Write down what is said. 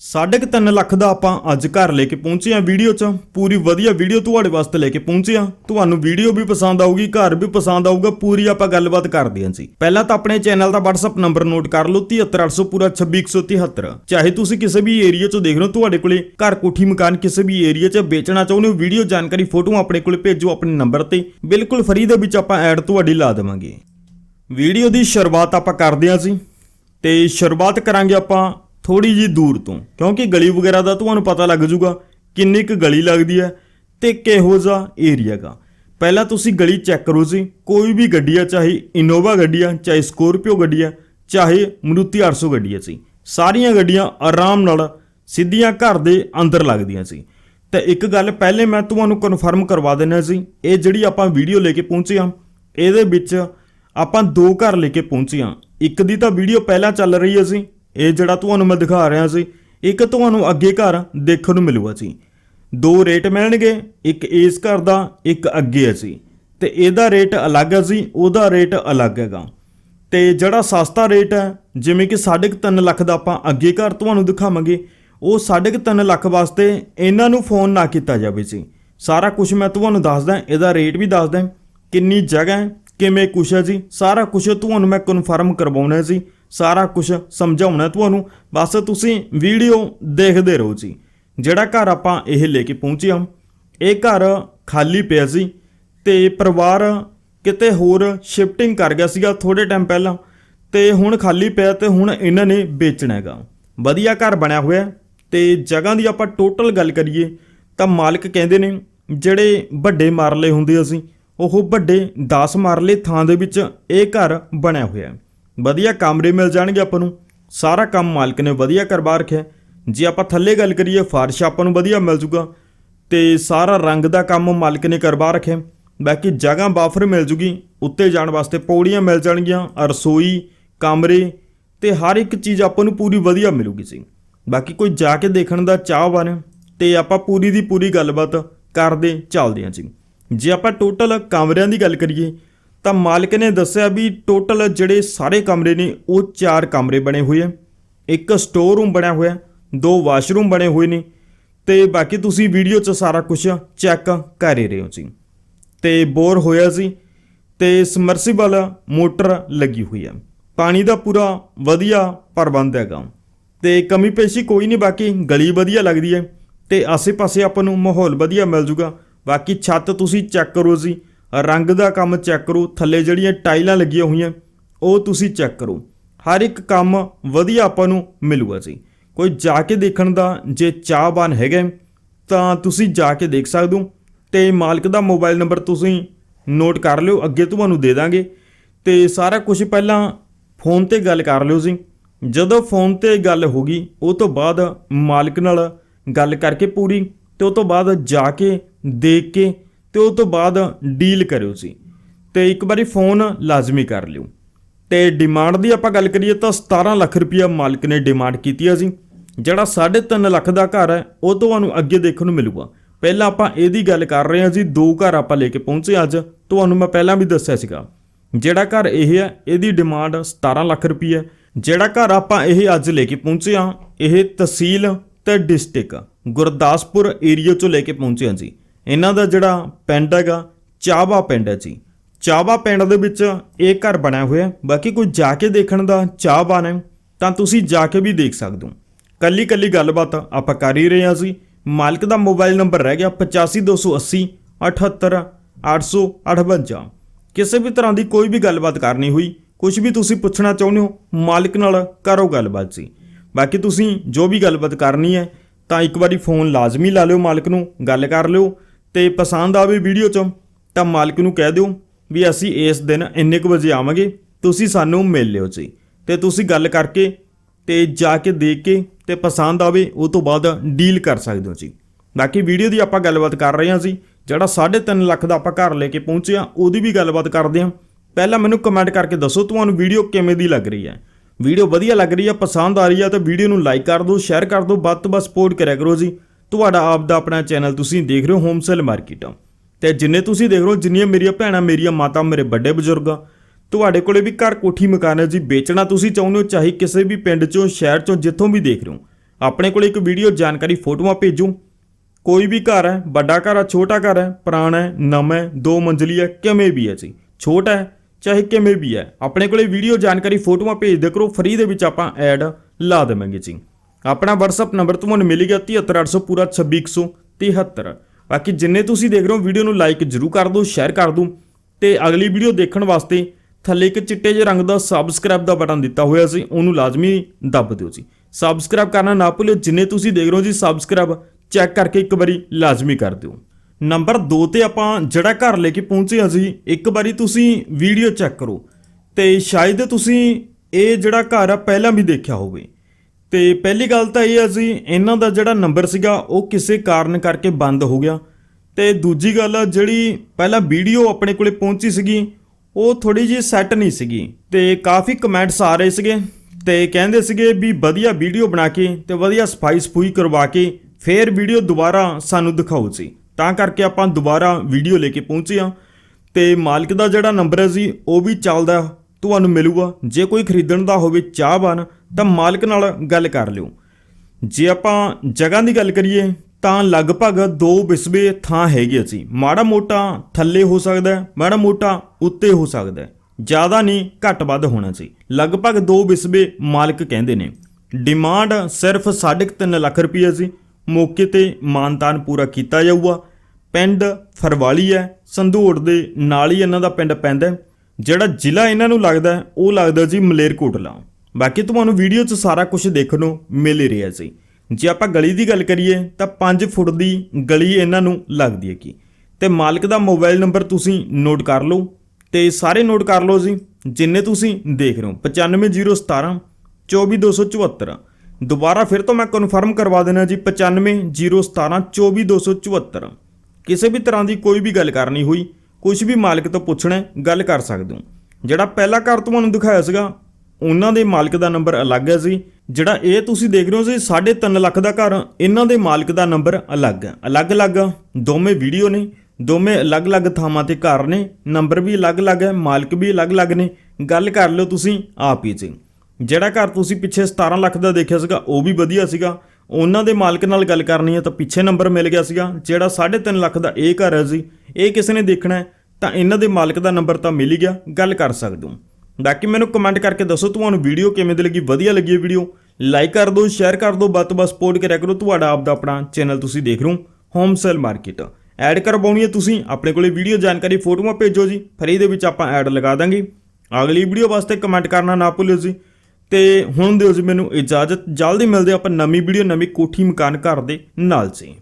ਸਾਢੇ ਕੁ ਤਿੰਨ ਲੱਖ ਦਾ ਆਪਾਂ ਅੱਜ ਘਰ ਲੈ ਕੇ ਪਹੁੰਚੇ ਆ ਵੀਡੀਓ 'ਚ। ਪੂਰੀ ਵਧੀਆ ਵੀਡੀਓ ਤੁਹਾਡੇ ਵਾਸਤੇ ਲੈ ਕੇ ਪਹੁੰਚੇ ਆ ਤੁਹਾਨੂੰ ਵੀਡੀਓ ਵੀ ਪਸੰਦ ਆਊਗੀ, ਘਰ ਵੀ ਪਸੰਦ ਆਊਗਾ, ਪੂਰੀ ਆਪਾਂ ਗੱਲਬਾਤ ਕਰਦੇ ਹਾਂ ਜੀ। ਪਹਿਲਾਂ ਤਾਂ ਆਪਣੇ ਚੈਨਲ ਦਾ WhatsApp ਨੰਬਰ ਨੋਟ ਕਰ ਲਓ 73800 ਪੂਰਾ 26173 ਚਾਹੇ ਤੁਸੀਂ ਕਿਸੇ ਵੀ ਏਰੀਆ 'ਚ ਦੇਖ ਰਹੇ ਹੋ ਤੁਹਾਡੇ ਕੋਲੇ ਘਰ, ਕੋਠੀ, ਮਕਾਨ ਕਿਸੇ ਵੀ ਏਰੀਆ 'ਚ ਵੇਚਣਾ ਚਾਹੁੰਦੇ ਹੋ, ਵੀਡੀਓ ਜਾਣਕਾਰੀ ਫੋਟੋਆਂ ਆਪਣੇ ਕੋਲੇ ਭੇਜੋ ਆਪਣੇ ਨੰਬਰ ਤੇ। ਬਿਲਕੁਲ ਫਰੀ ਦੇ ਵਿੱਚ ਆਪਾਂ ਐਡ ਤੁਹਾਡੀ ਲਾ ਦੇਵਾਂਗੇ। ਵੀਡੀਓ ਦੀ ਸ਼ੁਰੂਆਤ ਆਪਾਂ ਕਰਦੇ ਹਾਂ ਜੀ। ਤੇ ਸ਼ੁਰੂਆਤ ਕਰਾਂਗੇ ਆਪਾਂ ਥੋੜੀ ਜੀ ਦੂਰ ਤੋਂ, ਕਿਉਂਕਿ ਗਲੀ ਵਗੈਰਾ ਦਾ ਤੁਹਾਨੂੰ ਪਤਾ ਲੱਗ ਜੂਗਾ ਕਿੰਨੀ ਕੁ ਗਲੀ ਲੱਗਦੀ ਹੈ ਤੇ ਕਿਹੋ ਜਿਹਾ ਏਰੀਆ ਗਾ। ਪਹਿਲਾਂ ਤੁਸੀਂ ਗਲੀ ਚੈੱਕ ਕਰੋ ਜੀ, ਕੋਈ ਵੀ ਗੱਡੀ ਆ, ਚਾਹੇ ਇਨੋਵਾ ਗੱਡੀ ਆ, ਚਾਹੇ ਸਕੋਰਪੀਓ ਗੱਡੀ ਆ, ਚਾਹੇ ਮਰੂਤੀ 800 ਗੱਡੀ ਆ ਸੀ ਸਾਰੀਆਂ ਗੱਡੀਆਂ ਆਰਾਮ ਨਾਲ ਸਿੱਧੀਆਂ ਘਰ ਦੇ ਅੰਦਰ ਲੱਗਦੀਆਂ ਸੀ ਤੇ ਇੱਕ ਗੱਲ ਪਹਿਲੇ ਮੈਂ ਤੁਹਾਨੂੰ ਕਨਫਰਮ ਕਰਵਾ ਦਿੰਦਾ ਸੀ ਇਹ ਜਿਹੜੀ ਆਪਾਂ ਵੀਡੀਓ ਲੈ ਕੇ ਪਹੁੰਚੇ ਆ ਇਹਦੇ ਵਿੱਚ ਆਪਾਂ ਦੋ ਘਰ ਲੈ ਕੇ ਪਹੁੰਚੇ ਹਾਂ। ਇੱਕ ਦੀ ਤਾਂ ਵੀਡੀਓ ਪਹਿਲਾਂ ਚੱਲ ਰਹੀ ਹੈ ਸੀ ਇਹ ਜਿਹੜਾ ਤੁਹਾਨੂੰ ਮੈਂ ਦਿਖਾ ਰਿਹਾ ਸੀ, ਇੱਕ ਤੁਹਾਨੂੰ ਅੱਗੇ ਘਰ ਦੇਖਣ ਨੂੰ ਮਿਲੂਗਾ ਜੀ। ਦੋ ਰੇਟ ਮਿਲਣਗੇ, ਇੱਕ ਇਸ ਘਰ ਦਾ, ਇੱਕ ਅੱਗੇ ਹੈ ਜੀ। ਤੇ ਇਹਦਾ ਰੇਟ ਅਲੱਗ ਹੈ ਜੀ, ਉਹਦਾ ਰੇਟ ਅਲੱਗ ਹੈਗਾ। ਤੇ ਜਿਹੜਾ ਸਸਤਾ ਰੇਟ ਹੈ, ਜਿਵੇਂ ਕਿ 3.5 ਲੱਖ ਦਾ ਆਪਾਂ ਅੱਗੇ ਘਰ ਤੁਹਾਨੂੰ ਦਿਖਾਵਾਂਗੇ, ਉਹ 3.5 ਲੱਖ ਵਾਸਤੇ ਇਹਨਾਂ ਨੂੰ ਫੋਨ ਨਾ ਕੀਤਾ ਜਾਵੇ ਜੀ। ਸਾਰਾ ਕੁਝ ਮੈਂ ਤੁਹਾਨੂੰ ਦੱਸਦਾ, ਇਹਦਾ ਰੇਟ ਵੀ ਦੱਸਦਾ, ਕਿੰਨੀ ਜਗ੍ਹਾ ਹੈ, ਕਿਵੇਂ ਕੁਛ ਹੈ ਜੀ, ਸਾਰਾ ਕੁਝ ਤੁਹਾਨੂੰ ਮੈਂ ਕਨਫਰਮ ਕਰਵਾਉਣਾ ਜੀ। ਸਾਰਾ ਕੁਝ ਸਮਝਾਉਣਾ ਤੁਹਾਨੂੰ। ਬਸ ਤੁਸੀਂ ਵੀਡੀਓ ਦੇਖਦੇ ਰਹੋ ਜੀ। ਜਿਹੜਾ ਘਰ ਆਪਾਂ ਇਹ ਲੈ ਕੇ ਪਹੁੰਚੇ ਹਾਂ, ਇਹ ਘਰ ਖਾਲੀ ਪਿਆ ਸੀ ਤੇ ਪਰਿਵਾਰ ਕਿਤੇ ਹੋਰ ਸ਼ਿਫਟਿੰਗ ਕਰ ਗਿਆ ਸੀਗਾ ਥੋੜੇ ਟਾਈਮ ਪਹਿਲਾਂ ਤੇ ਹੁਣ ਖਾਲੀ ਪਿਆ ਤੇ ਹੁਣ ਇਹਨਾਂ ਨੇ ਵੇਚਣਾ ਹੈਗਾ। ਵਧੀਆ ਘਰ ਬਣਿਆ ਹੋਇਆ ਹੈ ਤੇ ਜਗ੍ਹਾ ਦੀ ਆਪਾਂ ਟੋਟਲ ਗੱਲ ਕਰੀਏ ਤਾਂ ਮਾਲਕ ਕਹਿੰਦੇ ਨੇ, ਜਿਹੜੇ ਵੱਡੇ ਮਾਰਲੇ ਹੁੰਦੇ ਅਸੀਂ, ਉਹ ਵੱਡੇ 10 ਮਾਰਲੇ ਥਾਂ ਦੇ ਵਿੱਚ ਇਹ ਘਰ ਬਣਿਆ ਹੋਇਆ ਹੈ। ਵਧੀਆ ਕਮਰੇ ਮਿਲ ਜਾਣਗੇ ਆਪਾਂ ਨੂੰ। ਸਾਰਾ ਕੰਮ ਮਾਲਕ ਨੇ ਵਧੀਆ ਕਰਵਾ ਰੱਖਿਆ। ਜੇ ਆਪਾਂ ਥੱਲੇ ਗੱਲ ਕਰੀਏ, ਫਰਸ਼ ਆਪਾਂ ਨੂੰ ਵਧੀਆ ਮਿਲ ਜੂਗਾ। ਤੇ ਸਾਰਾ ਰੰਗ ਦਾ ਕੰਮ ਮਾਲਕ ਨੇ ਕਰਵਾ ਰੱਖਿਆ। ਬਾਕੀ ਜਗ੍ਹਾ ਬਾਫਰ ਮਿਲ ਜੂਗੀ, ਉੱਤੇ ਜਾਣ ਵਾਸਤੇ ਪੌੜੀਆਂ ਮਿਲ ਜਾਣਗੀਆਂ, ਰਸੋਈ, ਕਮਰੇ ਤੇ ਹਰ ਇੱਕ ਚੀਜ਼ ਆਪਾਂ ਨੂੰ ਪੂਰੀ ਵਧੀਆ ਮਿਲੂਗੀ ਸੀ ਬਾਕੀ ਕੋਈ ਜਾ ਕੇ ਦੇਖਣ ਦਾ ਚਾਹ ਬਣ, ਤੇ ਆਪਾਂ ਪੂਰੀ ਦੀ ਪੂਰੀ ਗੱਲਬਾਤ ਕਰਦੇ, ਚੱਲਦੇ ਹਾਂ ਜੀ। ਜੇ ਆਪਾਂ ਟੋਟਲ ਕਮਰਿਆਂ ਦੀ ਗੱਲ ਕਰੀਏ ਤਾਂ ਮਾਲਕ ਨੇ ਦੱਸਿਆ ਵੀ ਟੋਟਲ ਜਿਹੜੇ ਸਾਰੇ ਕਮਰੇ ਨੇ, ਉਹ ਚਾਰ ਕਮਰੇ ਬਣੇ ਹੋਏ ਆ। ਇੱਕ ਸਟੋਰ ਰੂਮ ਬਣਿਆ ਹੋਇਆ, ਦੋ ਵਾਸ਼ਰੂਮ ਬਣੇ ਹੋਏ ਨੇ। ਤੇ ਬਾਕੀ ਤੁਸੀਂ ਵੀਡੀਓ 'ਚ ਸਾਰਾ ਕੁਝ ਚੈੱਕ ਕਰ ਰਹੇ ਹੋ ਜੀ। ਤੇ ਬੋਰ ਹੋਇਆ ਸੀ ਤੇ ਸਮਰਸੀਬਲ ਮੋਟਰ ਲੱਗੀ ਹੋਈ ਹੈ ਪਾਣੀ ਦਾ ਪੂਰਾ ਵਧੀਆ ਪ੍ਰਬੰਧ ਹੈਗਾ। ਤੇ ਕਮੀ ਪੇਸ਼ੀ ਕੋਈ ਨਹੀਂ, ਬਾਕੀ ਗਲੀ ਵਧੀਆ ਲੱਗਦੀ ਹੈ। ਤੇ ਆਸੇ-ਪਾਸੇ ਆਪਾਂ ਨੂੰ ਮਾਹੌਲ ਵਧੀਆ ਮਿਲ ਜੂਗਾ। ਬਾਕੀ ਛੱਤ ਤੁਸੀਂ ਚੈੱਕ ਕਰੋ ਜੀ। ਰੰਗ ਦਾ ਕੰਮ ਚੈੱਕ ਕਰੋ, ਥੱਲੇ ਜਿਹੜੀਆਂ ਟਾਈਲਾਂ ਲੱਗੀਆਂ ਹੋਈਆਂ, ਉਹ ਤੁਸੀਂ ਚੈੱਕ ਕਰੋ। ਹਰ ਇੱਕ ਕੰਮ ਵਧੀਆ ਆਪਾਂ ਨੂੰ ਮਿਲੂਗਾ ਜੀ। ਕੋਈ ਜਾ ਕੇ ਦੇਖਣ ਦਾ ਜੇ ਚਾਹਵਾਨ ਹੈਗਾ, ਤਾਂ ਤੁਸੀਂ ਜਾ ਕੇ ਦੇਖ ਸਕਦੇ ਹੋ। ਤੇ ਮਾਲਕ ਦਾ ਮੋਬਾਈਲ ਨੰਬਰ ਤੁਸੀਂ ਨੋਟ ਕਰ ਲਿਓ, ਅੱਗੇ ਤੁਹਾਨੂੰ ਦੇ ਦਾਂਗੇ। ਤੇ ਸਾਰਾ ਕੁਝ ਪਹਿਲਾਂ ਫੋਨ ਤੇ ਗੱਲ ਕਰ ਲਿਓ ਜੀ। ਜਦੋਂ ਫੋਨ ਤੇ ਗੱਲ ਹੋ ਗਈ, ਉਹ ਤੋਂ ਬਾਅਦ ਮਾਲਕ ਨਾਲ ਗੱਲ ਕਰਕੇ ਪੂਰੀ, ਤੇ ਉਹ ਤੋਂ ਬਾਅਦ ਜਾ ਕੇ, ਦੇਖ ਕੇ ਤੇ ਉਹ ਤੋਂ ਬਾਅਦ ਡੀਲ ਕਰਿਓ ਜੀ ਤੇ ਇੱਕ ਵਾਰੀ ਫੋਨ ਲਾਜ਼ਮੀ ਕਰ ਲਿਓ। ਤੇ ਡਿਮਾਂਡ ਦੀ ਆਪਾਂ ਗੱਲ ਕਰੀਏ ਤਾਂ 17 ਲੱਖ ਰੁਪਇਆ ਮਾਲਕ ਨੇ ਡਿਮਾਂਡ ਕੀਤੀ ਹੈ ਜੀ। ਜਿਹੜਾ 3.5 ਲੱਖ ਦਾ ਘਰ ਹੈ, ਉਹ ਤੁਹਾਨੂੰ ਅੱਗੇ ਦੇਖਣ ਨੂੰ ਮਿਲੂਗਾ। ਪਹਿਲਾਂ ਆਪਾਂ ਇਹਦੀ ਗੱਲ ਕਰ ਰਹੇ ਹਾਂ ਜੀ, ਦੋ ਘਰ ਆਪਾਂ ਲੈ ਕੇ ਪਹੁੰਚੇ ਅੱਜ। ਤੁਹਾਨੂੰ ਮੈਂ ਪਹਿਲਾਂ ਵੀ ਦੱਸਿਆ ਸੀਗਾ। ਜਿਹੜਾ ਘਰ ਇਹ ਹੈ, ਇਹਦੀ ਡਿਮਾਂਡ 17 ਲੱਖ ਰੁਪਈਆ ਜਿਹੜਾ ਘਰ ਆਪਾਂ ਇਹ ਅੱਜ ਲੈ ਕੇ ਪਹੁੰਚੇ ਹਾਂ, ਇਹ ਤਹਿਸੀਲ ਤੇ ਡਿਸਟ੍ਰਿਕਟ ਗੁਰਦਾਸਪੁਰ ਏਰੀਆ ਚੋਂ ਲੈ ਕੇ ਪਹੁੰਚੇ ਹਾਂ ਜੀ। ਇਹਨਾਂ ਦਾ ਜਿਹੜਾ ਪਿੰਡ ਹੈਗਾ, ਚਾਵਾ ਪਿੰਡ ਹੈ ਜੀ। ਚਾਵਾ ਪਿੰਡ ਦੇ ਵਿੱਚ ਇਹ ਘਰ ਬਣਿਆ ਹੋਇਆ ਬਾਕੀ ਕੋਈ ਜਾ ਕੇ ਦੇਖਣ ਦਾ ਚਾਹ ਹੈ, ਤਾਂ ਤੁਸੀਂ ਜਾ ਕੇ ਵੀ ਦੇਖ ਸਕਦੇ ਹੋ। ਕੱਲੀ ਕੱਲੀ ਗੱਲਬਾਤ ਆਪਾਂ ਕਰ ਹੀ ਰਹੇ ਹਾਂ ਜੀ। ਮਾਲਕ ਦਾ ਮੋਬਾਈਲ ਨੰਬਰ ਰਹਿ ਗਿਆ 85280 78 858 ਕਿਸੇ ਵੀ ਤਰ੍ਹਾਂ ਦੀ ਕੋਈ ਵੀ ਗੱਲਬਾਤ ਕਰਨੀ ਹੋਈ ਕੁਝ ਵੀ ਤੁਸੀਂ ਪੁੱਛਣਾ ਚਾਹੁੰਦੇ ਹੋ, ਮਾਲਕ ਨਾਲ ਕਰੋ ਗੱਲਬਾਤ ਜੀ। ਬਾਕੀ ਤੁਸੀਂ ਜੋ ਵੀ ਗੱਲਬਾਤ ਕਰਨੀ ਹੈ, ਤਾਂ ਇੱਕ ਵਾਰੀ ਫੋਨ ਲਾਜ਼ਮੀ ਲਾ ਲਿਓ ਮਾਲਕ ਨੂੰ, ਗੱਲ ਕਰ ਲਿਓ। ਤੇ ਪਸੰਦ ਆਵੇ ਵੀਡੀਓ ਚੋਂ, ਤਾਂ ਮਾਲਕ ਨੂੰ ਕਹਿ ਦਿਓ ਵੀ ਅਸੀਂ ਇਸ ਦਿਨ ਇੰਨੇ ਕੁ ਵਜੇ ਆਵਾਂਗੇ, ਤੁਸੀਂ ਸਾਨੂੰ ਮਿਲ ਲਿਓ ਜੀ। ਤੇ ਤੁਸੀਂ ਗੱਲ ਕਰਕੇ ਤੇ ਜਾ ਕੇ ਦੇਖ ਕੇ ਤੇ ਪਸੰਦ ਆਵੇ, ਉਹ ਤੋਂ ਬਾਅਦ ਡੀਲ ਕਰ ਸਕਦੇ ਹੋ ਜੀ। ਬਾਕੀ ਵੀਡੀਓ ਦੀ ਆਪਾਂ ਗੱਲਬਾਤ ਕਰ ਰਹੇ ਹਾਂ ਜੀ, ਜਿਹੜਾ 3.5 ਲੱਖ ਦਾ ਆਪਾਂ ਘਰ ਲੈ ਕੇ ਪਹੁੰਚਿਆ ਉਹਦੀ ਵੀ ਗੱਲਬਾਤ ਕਰਦੇ ਹਾਂ। ਪਹਿਲਾਂ ਮੈਨੂੰ ਕਮੈਂਟ ਕਰਕੇ ਦੱਸੋ, ਤੁਹਾਨੂੰ ਵੀਡੀਓ ਕਿਵੇਂ ਦੀ ਲੱਗ ਰਹੀ ਹੈ? ਵੀਡੀਓ ਵਧੀਆ ਲੱਗ ਰਹੀ ਹੈ, ਪਸੰਦ ਆ ਰਹੀ ਹੈ, ਤਾਂ ਵੀਡੀਓ ਨੂੰ ਲਾਈਕ ਕਰ ਦਿਓ ਸ਼ੇਅਰ ਕਰ ਦਿਓ, ਵੱਧ ਤੋਂ ਵੱਧ ਸਪੋਰਟ ਕਰਿਆ ਕਰੋ ਜੀ। ਤੁਹਾਡਾ ਆਪ ਦਾ ਆਪਣਾ ਚੈਨਲ ਤੁਸੀਂ ਦੇਖ ਰਹੇ ਹੋ ਹੋਮ ਸੇਲ ਮਾਰਕੀਟ ਤੇ ਜਿੰਨੇ ਤੁਸੀਂ ਦੇਖ ਰਹੇ ਹੋ ਜਿੰਨੀਆਂ ਮੇਰੀਆਂ ਭੈਣਾਂ ਮੇਰੀਆਂ ਮਾਤਾ ਮੇਰੇ ਵੱਡੇ ਬਜ਼ੁਰਗ ਆ, ਤੁਹਾਡੇ ਕੋਲੇ ਵੀ ਘਰ ਕੋਠੀ ਮਕਾਨ ਹੈ ਜੀ ਵੇਚਣਾ ਤੁਸੀਂ ਚਾਹੁੰਦੇ ਹੋ ਚਾਹੇ ਕਿਸੇ ਵੀ ਪਿੰਡ ਚੋਂ ਸ਼ਹਿਰ ਚੋਂ ਜਿੱਥੋਂ ਵੀ ਦੇਖ ਰਹੇ ਹੋ। ਆਪਣੇ ਕੋਲ ਇੱਕ ਵੀਡੀਓ ਜਾਣਕਾਰੀ ਫੋਟੋਆਂ ਭੇਜੋ। ਕੋਈ ਵੀ ਘਰ ਹੈ ਵੱਡਾ ਘਰ ਹੈ ਛੋਟਾ ਘਰ ਹੈ ਪੁਰਾਣਾ ਹੈ ਨਵਾਂ ਹੈ ਦੋ ਮੰਜ਼ਲੀ ਹੈ ਕਿਵੇਂ ਵੀ ਹੈ ਜੀ। ਛੋਟਾ ਹੈ ਚਾਹੇ ਕਿਵੇਂ ਵੀ ਹੈ। ਆਪਣੇ ਕੋਲੇ ਵੀਡੀਓ ਜਾਣਕਾਰੀ ਫੋਟੋਆਂ ਭੇਜ ਦੇ ਕਰੋ ਫ੍ਰੀ ਦੇ ਵਿੱਚ ਆਪਾਂ ਐਡ ਲਾ ਦੇਵਾਂਗੇ ਜੀ। ਆਪਣਾ WhatsApp ਨੰਬਰ ਤੁਹਾਨੂੰ ਮਿਲੇਗਾ 73800 ਪੂਰਾ 26173 ਬਾਕੀ ਜਿੰਨੇ ਤੁਸੀਂ ਦੇਖ ਰਹੇ ਹੋ ਵੀਡੀਓ ਨੂੰ ਲਾਈਕ ਜਰੂਰ ਕਰ ਦਿਓ ਸ਼ੇਅਰ ਕਰ ਦਿਓ ਤੇ ਅਗਲੀ ਵੀਡੀਓ ਦੇਖਣ ਵਾਸਤੇ ਥੱਲੇ ਇੱਕ ਚਿੱਟੇ ਜਿਹੇ ਰੰਗ ਦਾ ਸਬਸਕ੍ਰਾਈਬ ਦਾ ਬਟਨ ਦਿੱਤਾ ਹੋਇਆ ਸੀ, ਉਹਨੂੰ ਲਾਜ਼ਮੀ ਦੱਬ ਦਿਓ ਜੀ। ਸਬਸਕ੍ਰਾਈਬ ਕਰਨਾ ਨਾ ਭੁੱਲਿਓ, ਜਿੰਨੇ ਤੁਸੀਂ ਦੇਖ ਰਹੇ ਹੋ ਜੀ ਸਬਸਕ੍ਰਾਈਬ ਚੈੱਕ ਕਰਕੇ ਇੱਕ ਵਾਰੀ ਲਾਜ਼ਮੀ ਕਰ ਦਿਓ। ਨੰਬਰ 2 ਤੇ ਆਪਾਂ ਜਿਹੜਾ ਘਰ ਲੈ ਕੇ ਪਹੁੰਚੇ ਹਾਂ ਇੱਕ ਵਾਰੀ ਤੁਸੀਂ ਵੀਡੀਓ ਚੈੱਕ ਕਰੋ ਤੇ ਸ਼ਾਇਦ ਤੁਸੀਂ ਇਹ ਜਿਹੜਾ ਘਰ ਆ, ਪਹਿਲਾਂ ਵੀ ਦੇਖਿਆ ਹੋਵੇ। ਤੇ ਪਹਿਲੀ ਗੱਲ ਤਾਂ ਇਹ ਆ ਜੀ, ਇਹਨਾਂ ਦਾ ਜਿਹੜਾ ਨੰਬਰ ਸੀਗਾ, ਉਹ ਕਿਸੇ ਕਾਰਨ ਕਰਕੇ ਬੰਦ ਹੋ ਗਿਆ। ਤੇ ਦੂਜੀ ਗੱਲ ਆ, ਜਿਹੜੀ ਪਹਿਲਾਂ ਵੀਡੀਓ ਆਪਣੇ ਕੋਲੇ ਪਹੁੰਚੀ ਸੀਗੀ, ਉਹ ਥੋੜੀ ਜਿਹੀ ਸੈੱਟ ਨਹੀਂ ਸੀਗੀ। ਤੇ ਕਾਫੀ ਕਮੈਂਟਸ ਆ ਰਹੇ ਸੀਗੇ ਤੇ ਕਹਿੰਦੇ ਸੀਗੇ ਵੀ ਵਧੀਆ ਵੀਡੀਓ ਬਣਾ ਕੇ ਤੇ ਵਧੀਆ ਸਫ਼ਾਈ ਸਫੂਈ ਕਰਵਾ ਕੇ ਫੇਰ ਵੀਡੀਓ ਦੁਬਾਰਾ ਸਾਨੂੰ ਦਿਖਾਓ ਜੀ। ਤਾਂ ਕਰਕੇ ਆਪਾਂ ਦੁਬਾਰਾ ਵੀਡੀਓ ਲੈ ਕੇ ਪਹੁੰਚੇ ਆ ਤੇ ਮਾਲਕ ਦਾ ਜਿਹੜਾ ਨੰਬਰ ਹੈ ਜੀ, ਉਹ ਵੀ ਚੱਲਦਾ, ਤੁਹਾਨੂੰ ਮਿਲੂਗਾ। ਜੇ ਕੋਈ ਖਰੀਦਣ ਦਾ ਹੋਵੇ ਚਾਹਵਾਨ ਤਾਂ ਮਾਲਕ ਨਾਲ ਗੱਲ ਕਰ ਲਿਓ। ਜੇ ਆਪਾਂ ਜਗ੍ਹਾ ਦੀ ਗੱਲ ਕਰੀਏ, ਤਾਂ ਲਗਭਗ ਦੋ ਬਿਸਵੇ ਥਾਂ ਹੈਗੇ ਸੀ ਮਾੜਾ ਮੋਟਾ ਥੱਲੇ ਹੋ ਸਕਦਾ ਹੈ, ਮਾੜਾ ਮੋਟਾ ਉੱਤੇ ਹੋ ਸਕਦਾ ਹੈ। ਜ਼ਿਆਦਾ ਨਹੀਂ, ਘੱਟ ਵੱਧ ਹੋਣਾ ਸੀ ਲਗਭਗ ਦੋ ਬਿਸਵੇ ਮਾਲਕ ਕਹਿੰਦੇ ਨੇ। ਡਿਮਾਂਡ ਸਿਰਫ 3.5 ਲੱਖ ਰੁਪਏ ਸੀ ਮੌਕੇ ਤੇ ਮਾਨਤਾਨ ਪੂਰਾ ਕੀਤਾ ਜਾਊਗਾ। ਪਿੰਡ ਫਰਵਾਲੀ ਹੈ, ਸੰਧੂੜ ਦੇ ਨਾਲ ਹੀ ਇਹਨਾਂ ਦਾ ਪਿੰਡ ਪੈਂਦਾ ਜਿਹੜਾ ਜ਼ਿਲ੍ਹਾ ਇਹਨਾਂ ਨੂੰ ਲੱਗਦਾ ਉਹ ਲੱਗਦਾ ਜੀ ਮਲੇਰਕੋਟਲਾ। ਬਾਕੀ ਤੁਹਾਨੂੰ ਵੀਡੀਓ 'ਚ ਸਾਰਾ ਕੁਝ ਦੇਖਣ ਨੂੰ ਮਿਲ ਹੀ ਰਿਹਾ ਸੀ। ਜੇ ਆਪਾਂ ਗਲੀ ਦੀ ਗੱਲ ਕਰੀਏ, ਤਾਂ 5 ਫੁੱਟ ਦੀ ਗਲੀ ਇਹਨਾਂ ਨੂੰ ਲੱਗਦੀ ਹੈ ਕੀ। ਤੇ ਮਾਲਕ ਦਾ ਮੋਬਾਈਲ ਨੰਬਰ ਤੁਸੀਂ ਨੋਟ ਕਰ ਲਓ। ਤੇ ਸਾਰੇ ਨੋਟ ਕਰ ਲਓ ਜੀ, ਜਿੰਨੇ ਤੁਸੀਂ ਦੇਖ ਰਹੇ ਹੋ। 95017 24274 ਦੁਬਾਰਾ ਫਿਰ ਤੋਂ ਮੈਂ ਕਨਫਰਮ ਕਰਵਾ ਦੇਣਾ ਜੀ 95017 24274 ਕਿਸੇ ਵੀ ਤਰ੍ਹਾਂ ਦੀ ਕੋਈ ਵੀ ਗੱਲ ਕਰਨੀ ਹੋਈ ਕੁਝ ਵੀ ਮਾਲਕ ਤੋਂ ਪੁੱਛਣਾ ਗੱਲ ਕਰ ਸਕਦੇ ਹੋ। ਜਿਹੜਾ ਪਹਿਲਾ ਘਰ ਤੁਹਾਨੂੰ ਦਿਖਾਇਆ ਸੀਗਾ ਉਹਨਾਂ ਦੇ ਮਾਲਕ ਦਾ ਨੰਬਰ ਅਲੱਗ ਹੈ ਜੀ। ਜਿਹੜਾ ਇਹ ਤੁਸੀਂ ਦੇਖ ਰਹੇ ਹੋ ਜੀ 3.5 ਲੱਖ ਦਾ ਘਰ, ਇਹਨਾਂ ਦੇ ਮਾਲਕ ਦਾ ਨੰਬਰ ਅਲੱਗ ਹੈ। ਅਲੱਗ-ਅਲੱਗ ਦੋਵੇਂ ਵੀਡੀਓ ਨੇ, ਦੋਵੇਂ ਅਲੱਗ-ਅਲੱਗ ਥਾਵਾਂ ਤੇ ਘਰ ਨੇ, ਨੰਬਰ ਵੀ ਅਲੱਗ-ਅਲੱਗ ਹੈ, ਮਾਲਕ ਵੀ ਅਲੱਗ-ਅਲੱਗ ਨੇ। ਗੱਲ ਕਰ ਲਿਓ ਤੁਸੀਂ ਆਪ ਹੀ ਜੀ। ਜਿਹੜਾ ਘਰ ਤੁਸੀਂ ਪਿੱਛੇ 17 ਲੱਖ ਦਾ ਦੇਖਿਆ ਸੀਗਾ, ਉਹ ਵੀ ਵਧੀਆ ਸੀਗਾ। ਉਹਨਾਂ ਦੇ ਮਾਲਕ ਨਾਲ ਗੱਲ ਕਰਨੀ ਹੈ ਤਾਂ ਪਿੱਛੇ ਨੰਬਰ ਮਿਲ ਗਿਆ ਸੀਗਾ, ਜਿਹੜਾ 3.5 ਲੱਖ ਦਾ ਇਹ ਘਰ ਹੈ ਜੀ। ਇਹ ਕਿਸੇ ਨੇ ਦੇਖਣਾ ਤਾਂ ਇਹਨਾਂ ਦੇ ਮਾਲਕ ਦਾ ਨੰਬਰ ਤਾਂ ਮਿਲ ਹੀ ਗਿਆ। ਗੱਲ ਕਰ ਸਕਦੇ ਹੋ। ਬਾਕੀ ਮੈਨੂੰ ਕਮੈਂਟ ਕਰਕੇ ਦੱਸੋ ਤੁਹਾਨੂੰ ਵੀਡੀਓ ਕਿਵੇਂ ਦੀ ਲੱਗੀ, ਵਧੀਆ ਲੱਗੀ ਹੈ ਵੀਡੀਓ ਲਾਈਕ ਕਰ ਦਿਓ ਸ਼ੇਅਰ ਕਰ ਦਿਓ, ਵੱਧ ਤੋਂ ਵੱਧ ਸਪੋਰਟ ਕਰਿਆ ਕਰੋ। ਤੁਹਾਡਾ ਆਪ ਦਾ ਆਪਣਾ ਚੈਨਲ ਤੁਸੀਂ ਦੇਖ ਰਹੇ ਹੋ ਹੋਮ ਸੇਲ ਮਾਰਕੀਟ ਐਡ ਕਰਵਾਉਣੀ ਹੈ ਤੁਸੀਂ, ਆਪਣੇ ਕੋਲੇ ਵੀਡੀਓ ਜਾਣਕਾਰੀ, ਫੋਟੋਆਂ ਭੇਜੋ ਜੀ। ਫਰੀ ਦੇ ਵਿੱਚ ਆਪਾਂ ਐਡ ਲਗਾ ਦਾਂਗੇ। ਅਗਲੀ ਵੀਡੀਓ ਵਾਸਤੇ ਕਮੈਂਟ ਕਰਨਾ ਨਾ ਭੁੱਲਿਓ ਜੀ। ਤੇ ਹੁਣ ਦਿਓ ਜੀ ਮੈਨੂੰ ਇਜਾਜ਼ਤ। ਜਲਦੀ ਮਿਲਦੇ ਆਪਾਂ ਨਵੀਂ ਵੀਡੀਓ ਨਵੀਂ ਕੋਠੀ ਮਕਾਨ ਘਰ ਦੇ ਨਾਲ ਜੀ।